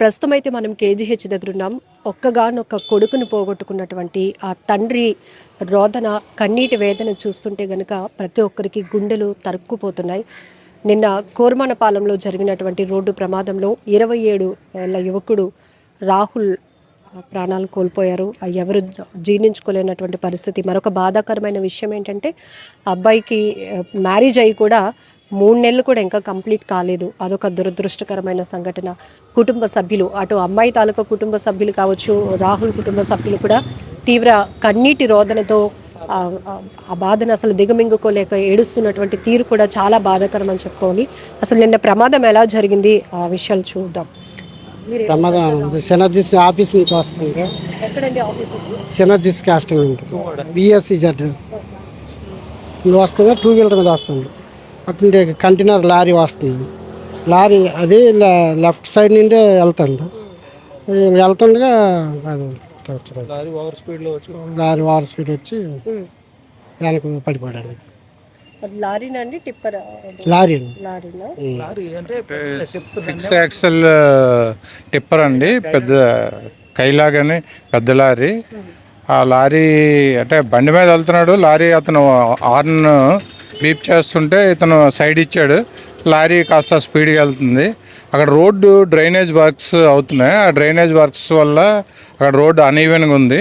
ప్రస్తుతం అయితే మనం కేజీహెచ్ దగ్గర ఉన్నాం ఒక్కగానొక్క కొడుకును పోగొట్టుకున్నటువంటి ఆ తండ్రి రోదన కన్నీటి వేదన చూస్తుంటే గనుక ప్రతి ఒక్కరికి గుండెలు తరుక్కుపోతున్నాయి. నిన్న కోర్మనపాలెంలో జరిగినటువంటి రోడ్డు ప్రమాదంలో ఇరవై ఏడు ఏళ్ళ యువకుడు రాహుల్ ప్రాణాలు కోల్పోయారు. ఆ ఎవరు జీర్ణించుకోలేనటువంటి పరిస్థితి. మరొక బాధాకరమైన విషయం ఏంటంటే ఆ అబ్బాయికి మ్యారేజ్ అయ్యి కూడా మూడు నెలలు కూడా ఇంకా కంప్లీట్ కాలేదు. అదొక దురదృష్టకరమైన సంఘటన. కుటుంబ సభ్యులు అటు అమ్మాయి తాలూకా కుటుంబ సభ్యులు కావచ్చు రాహుల్ కుటుంబ సభ్యులు కూడా తీవ్ర కన్నీటి రోదనతో ఆ బాధను అసలు దిగమింగుకోలేక ఏడుస్తున్నటువంటి తీరు కూడా చాలా బాధాకరం అని చెప్పుకోవాలి. అసలు నిన్న ప్రమాదం ఎలా జరిగింది? ఆ విషయాలు చూద్దాం. ప్రమాదం సినర్జిస్ ఆఫీస్ నుంచి వస్తుంది ఎక్కడండి ఆఫీస్ సినర్జిస్ కాస్టింగ్ బిఎస్సి జెడ్ వస్తుంది టూ వీలర్ మీద వస్తుంది. అట్నుండి కంటైనర్ లారీ వస్తుంది. లారీ అది లెఫ్ట్ సైడ్ నుండి వెళ్తాడు. వెళ్తుండగా అది లారీ ఓవర్ స్పీడ్లో వచ్చి లారీ ఓవర్ స్పీడ్ వచ్చి వెనక పడిపోయాడు. లారీనండి టిప్పర్? లారీ లారీ అంటే సిక్స్ యాక్సెల్ టిప్పర్ అండి. పెద్ద కైలాగానే పెద్ద లారీ. ఆ లారీ అంటే బండి మీద వెళ్తున్నాడు. లారీ అతను హార్న్ బీప్ చేస్తుంటే ఇతను సైడ్ ఇచ్చాడు. లారీ కాస్త స్పీడ్గా వెళ్తుంది. అక్కడ రోడ్డు డ్రైనేజ్ వర్క్స్ అవుతున్నాయి. ఆ డ్రైనేజ్ వర్క్స్ వల్ల అక్కడ రోడ్డు అనీవెన్గా ఉంది.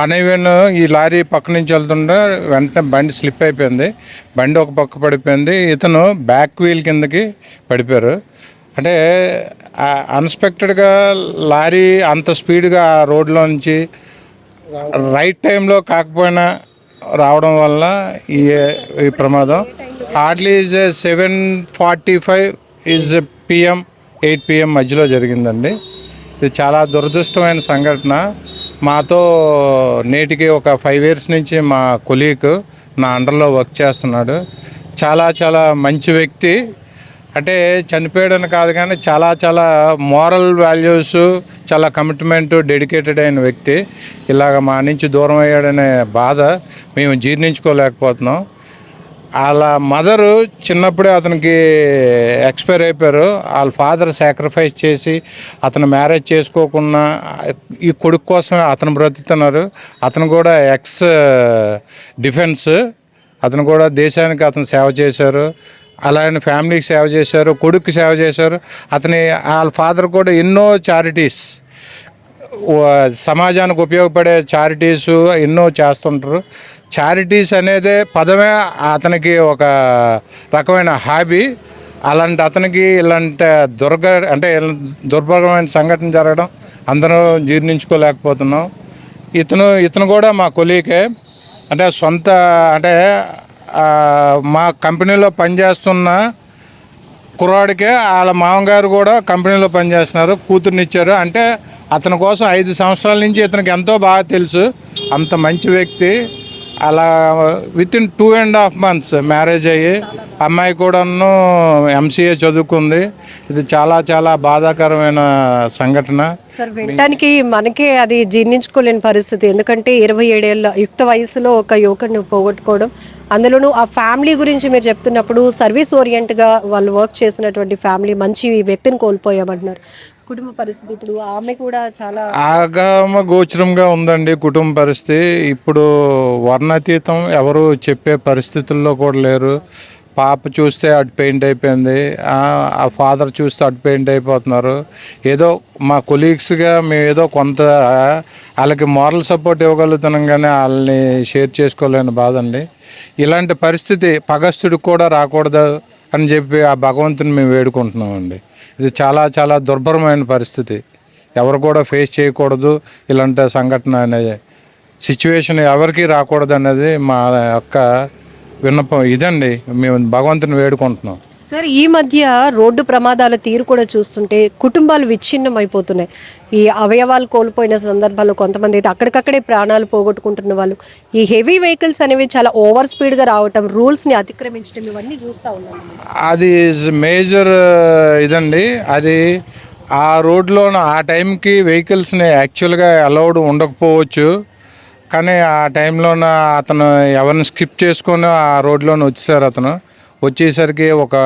అనీవెన్ ఈ లారీ పక్క నుంచి వెళ్తుంటే వెంటనే బండి స్లిప్ అయిపోయింది. బండి ఒక పక్క పడిపోయింది. ఇతను బ్యాక్ వీల్ కిందకి పడిపోయారు. అంటే అన్ఎక్స్పెక్టెడ్గా లారీ అంత స్పీడ్గా ఆ రోడ్లో నుంచి రైట్ టైంలో కాకపోయినా రావడం వల్ల ఈ ఈ ప్రమాదం. Hardly is seven forty five is PM eight PM మధ్యలో జరిగిందండి. ఇది చాలా దురదృష్టమైన సంఘటన. మాతో నేటికి ఒక ఫైవ్ ఇయర్స్ నుంచి మా కొలీగ్ నా అండర్లో వర్క్ చేస్తున్నాడు. చాలా చాలా మంచి వ్యక్తి. అంటే చనిపోయాడని కాదు కానీ చాలా చాలా మోరల్ వాల్యూస్ చాలా కమిట్మెంట్ డెడికేటెడ్ అయిన వ్యక్తి. ఇలాగ మా నుంచి దూరం అయ్యాడనే బాధ మేము జీర్ణించుకోలేకపోతున్నాం. వాళ్ళ మదరు చిన్నప్పుడే అతనికి ఎక్స్పైర్ అయిపోయారు. వాళ్ళ ఫాదర్ సాక్రిఫైస్ చేసి అతను మ్యారేజ్ చేసుకోకుండా ఈ కొడుకు కోసమే అతను బ్రతుకుతున్నారు. అతను కూడా ఎక్స్ డిఫెన్స్ అతను కూడా దేశానికి అతను సేవ చేశారు. అలాగే ఫ్యామిలీకి సేవ చేశారు కొడుక్కి సేవ చేశారు. అతని వాళ్ళ ఫాదర్ కూడా ఎన్నో చారిటీస్ సమాజానికి ఉపయోగపడే చారిటీస్ ఎన్నో చేస్తుంటారు. చారిటీస్ అనేది పదమే అతనికి ఒక రకమైన హాబీ అలాంటి అతనికి ఇలాంటి దుర్గ అంటే ఇలా దుర్భరమైన సంఘటన జరగడం అందరూ జీర్ణించుకోలేకపోతున్నాం. ఇతను ఇతను కూడా మా కొలీకే అంటే సొంత అంటే మా కంపెనీలో పనిచేస్తున్న కుర్రాడికే వాళ్ళ మామగారు కూడా కంపెనీలో పనిచేస్తున్నారు కూతురునిచ్చారు. అంటే అతని కోసం ఐదు సంవత్సరాల నుంచి ఇతనికి ఎంతో బాగా తెలుసు. అంత మంచి వ్యక్తి. అలా within two and half months marriage అయ్యి అమ్మాయి కూడాను ఎంసీఏ చదువుకుంది. ఇది చాలా చాలా బాధాకరమైన సంఘటన. సార్ వినటానికి మనకే అది జీర్ణించుకోలేని పరిస్థితి. ఎందుకంటే ఇరవై ఏడేళ్ళ యుక్త వయసులో ఒక యువకుడిని పోగొట్టుకోవడం అందులోనూ ఆ ఫ్యామిలీ గురించి మీరు చెప్తున్నప్పుడు సర్వీస్ ఓరియంట్గా వాళ్ళు వర్క్ చేసినటువంటి ఫ్యామిలీ మంచి వ్యక్తిని కోల్పోయామంటున్నారు. కుటుంబ పరిస్థితి ఇప్పుడు ఆమె కూడా చాలా ఆగమ గోచరంగా ఉందండి కుటుంబ పరిస్థితి. ఇప్పుడు వర్ణాతీతం ఎవరు చెప్పే పరిస్థితుల్లో కూడా లేరు. పాప చూస్తే అటు పెయింట్ అయిపోయింది. ఆ ఫాదర్ చూస్తే అటు పెయింట్ అయిపోతున్నారు. ఏదో మా కొలీగ్స్గా మేము ఏదో కొంత వాళ్ళకి మోరల్ సపోర్ట్ ఇవ్వగలుగుతున్నాం కానీ వాళ్ళని షేర్ చేసుకోలేని బాధ అండి. ఇలాంటి పరిస్థితి పగస్తుడికి కూడా రాకూడదు. అని చెప్పి ఆ భగవంతుని మేము వేడుకుంటున్నామండి. ఇది చాలా చాలా దుర్భరమైన పరిస్థితి. ఎవరు కూడా ఫేస్ చేయకూడదు ఇలాంటి సంఘటన అనేది సిచ్యువేషన్ ఎవరికి రాకూడదు అనేది మా యొక్క విన్నపం ఇదండి. మేము భగవంతుని వేడుకుంటున్నాం. సార్ ఈ మధ్య రోడ్డు ప్రమాదాల తీరు కూడా చూస్తుంటే కుటుంబాలు విచ్ఛిన్నం అయిపోతున్నాయి ఈ అవయవాలు కోల్పోయిన సందర్భాల్లో కొంతమంది అయితే అక్కడికక్కడే ప్రాణాలు పోగొట్టుకుంటున్న వాళ్ళు. ఈ హెవీ వెహికల్స్ అనేవి చాలా ఓవర్ స్పీడ్గా రావటం రూల్స్ని అతిక్రమించడం ఇవన్నీ చూస్తూ ఉన్నాం. అది మేజర్ uh, ఇదండి. అది ఆ రోడ్లో ఆ టైంకి వెహికల్స్ని యాక్చువల్గా అలౌడ్ ఉండకపోవచ్చు. కానీ ఆ టైంలోన అతను ఎవరిని స్కిప్ చేసుకొని ఆ రోడ్లోనే వచ్చేసారు అతను. వచ్చేసరికి ఒక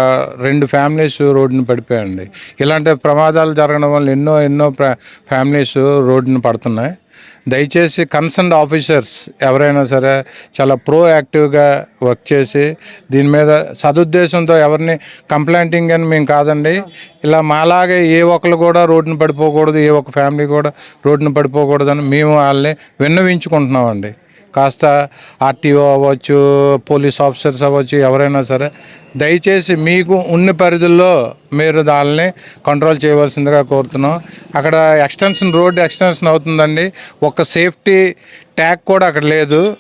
రెండు ఫ్యామిలీస్ రోడ్డును పడిపోయండి ఇలాంటి ప్రమాదాలు జరగడం వల్ల ఎన్నో ఎన్నో ఫ్యామిలీస్ రోడ్డుని పడుతున్నాయి. దయచేసి కన్సర్న్ ఆఫీసర్స్ ఎవరైనా సరే చాలా ప్రో యాక్టివ్గా వర్క్ చేసి దీని మీద సదుద్దేశంతో ఎవరిని కంప్లైంటింగ్ అని మేము కాదండి. ఇలా మాలాగే ఏ ఒక్కరు కూడా రోడ్డున పడిపోకూడదు ఏ ఒక్క ఫ్యామిలీ కూడా రోడ్డున పడిపోకూడదని మేము వాళ్ళని విన్నవించుకుంటున్నామండి. కాస్త ఆర్టీఓ అవ్వచ్చు పోలీస్ ఆఫీసర్స్ అవ్వచ్చు ఎవరైనా సరే దయచేసి మీకు ఉన్న పరిధుల్లో మీరు దానిని కంట్రోల్ చేయవలసిందిగా కోరుతున్నాం. అక్కడ ఎక్స్టెన్షన్ రోడ్ ఎక్స్టెన్షన్ అవుతుందండి. ఒక సేఫ్టీ ట్యాగ్ కూడా అక్కడ లేదు.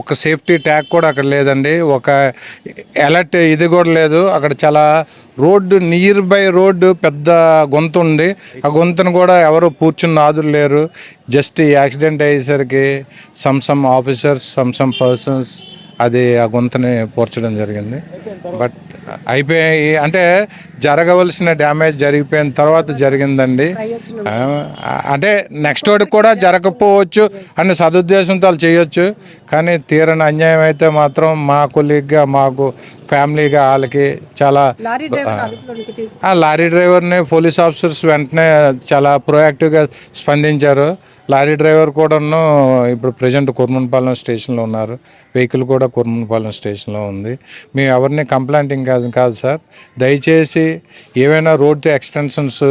ఒక సేఫ్టీ ట్యాగ్ కూడా అక్కడ లేదండి. ఒక అలర్ట్ ఇది కూడా లేదు. అక్కడ చాలా రోడ్డు నియర్ బై రోడ్డు పెద్ద గొంతు ఉంది. ఆ గొంతును కూడా ఎవరు పూర్చున్న ఆదురు లేరు. జస్ట్ ఈ యాక్సిడెంట్ అయ్యేసరికి some some officers some some persons అది ఆ గొంతుని పోర్చడం జరిగింది. బట్ అయిపోయి అంటే జరగవలసిన డ్యామేజ్ జరిగిపోయిన తర్వాత జరిగిందండి. అంటే నెక్స్ట్ వాడికి కూడా జరగకపోవచ్చు అనే సదుద్దేశంతో వాళ్ళు చేయొచ్చు. కానీ తీరని అన్యాయం అయితే మాత్రం మా కొలీగ్గా మాకు ఫ్యామిలీగా వాళ్ళకి చాలా లారీ డ్రైవర్ని పోలీస్ ఆఫీసర్స్ వెంటనే చాలా ప్రొయాక్టివ్గా స్పందించారు. లారీ డ్రైవర్ కూడాను ఇప్పుడు ప్రజెంట్ కుర్మన్పాలెం స్టేషన్లో ఉన్నారు. వెహికల్ కూడా కుర్మన్పాలెం స్టేషన్లో ఉంది. మేము ఎవరిని కంప్లైంటింగ్ కాదు కాదు సార్. దయచేసి ఏవైనా రోడ్ ఎక్స్టెన్షన్స్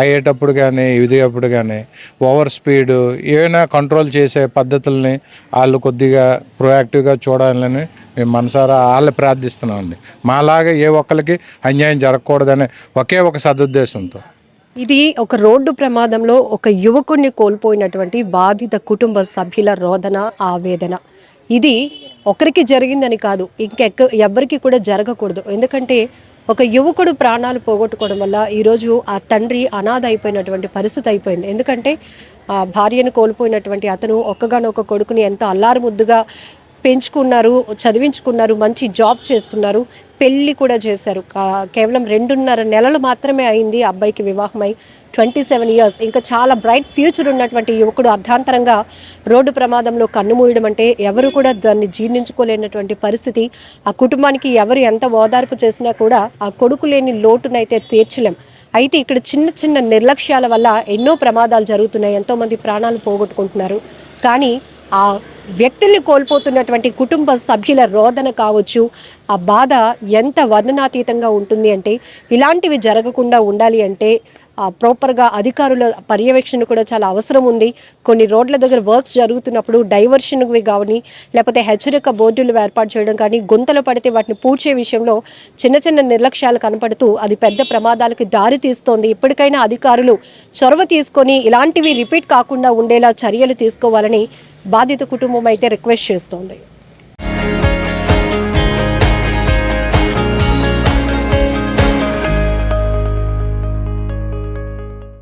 అయ్యేటప్పుడు కానీ ఇది అప్పుడు కానీ ఓవర్ స్పీడ్ ఏమైనా కంట్రోల్ చేసే పద్ధతుల్ని వాళ్ళు కొద్దిగా ప్రొయాక్టివ్గా చూడాలని మేము మనసారా వాళ్ళు ప్రార్థిస్తున్నామండి. మాలాగా ఏ ఒక్కరికి అన్యాయం జరగకూడదనే ఒకే ఒక సదుద్దేశంతో. ఇది ఒక రోడ్డు ప్రమాదంలో ఒక యువకుడిని కోల్పోయినటువంటి బాధిత కుటుంబ సభ్యుల రోదన ఆవేదన. ఇది ఒకరికి జరిగిందని కాదు ఇంకెక్క ఎవరికి కూడా జరగకూడదు. ఎందుకంటే ఒక యువకుడు ప్రాణాలు పోగొట్టుకోవడం వల్ల ఈరోజు ఆ తండ్రి అనాథ అయిపోయినటువంటి పరిస్థితి అయిపోయింది. ఎందుకంటే ఆ భార్యను కోల్పోయినటువంటి అతను ఒక్కగానొక్క కొడుకుని ఎంత అల్లారు ముద్దుగా పెంచుకున్నారు చదివించుకున్నారు మంచి జాబ్ చేస్తున్నారు పెళ్ళి కూడా చేశారు. కేవలం రెండున్నర నెలలు మాత్రమే అయింది అబ్బాయికి వివాహమై. Twenty seven years. ఇంకా చాలా బ్రైట్ ఫ్యూచర్ ఉన్నటువంటి యువకుడు అర్ధాంతరంగా రోడ్డు ప్రమాదంలో కన్నుమూయడం అంటే ఎవరు కూడా దాన్ని జీర్ణించుకోలేనటువంటి పరిస్థితి. ఆ కుటుంబానికి ఎవరు ఎంత ఓదార్పు చేసినా కూడా ఆ కొడుకు లేని లోటునైతే తీర్చలేం. అయితే ఇక్కడ చిన్న చిన్న నిర్లక్ష్యాల వల్ల ఎన్నో ప్రమాదాలు జరుగుతున్నాయి. ఎంతోమంది ప్రాణాలు పోగొట్టుకుంటున్నారు. కానీ ఆ వ్యక్తుల్ని కోల్పోతున్నటువంటి కుటుంబ సభ్యుల రోదన కావచ్చు ఆ బాధ ఎంత వర్ణనాతీతంగా ఉంటుంది అంటే ఇలాంటివి జరగకుండా ఉండాలి అంటే ప్రాపర్గా అధికారుల పర్యవేక్షణ కూడా చాలా అవసరం ఉంది. కొన్ని రోడ్ల దగ్గర వర్క్స్ జరుగుతున్నప్పుడు డైవర్షన్వి కానీ లేకపోతే హెచ్చరిక బోర్డులు ఏర్పాటు చేయడం కానీ గుంతలు పడితే వాటిని పూడ్చే విషయంలో చిన్న చిన్న నిర్లక్ష్యాలు కనపడుతూ అది పెద్ద ప్రమాదాలకి దారి తీస్తోంది. ఇప్పటికైనా అధికారులు చొరవ తీసుకొని ఇలాంటివి రిపీట్ కాకుండా ఉండేలా చర్యలు తీసుకోవాలని బాధిత కుటుంబం అయితే రిక్వెస్ట్ చేస్తోంది.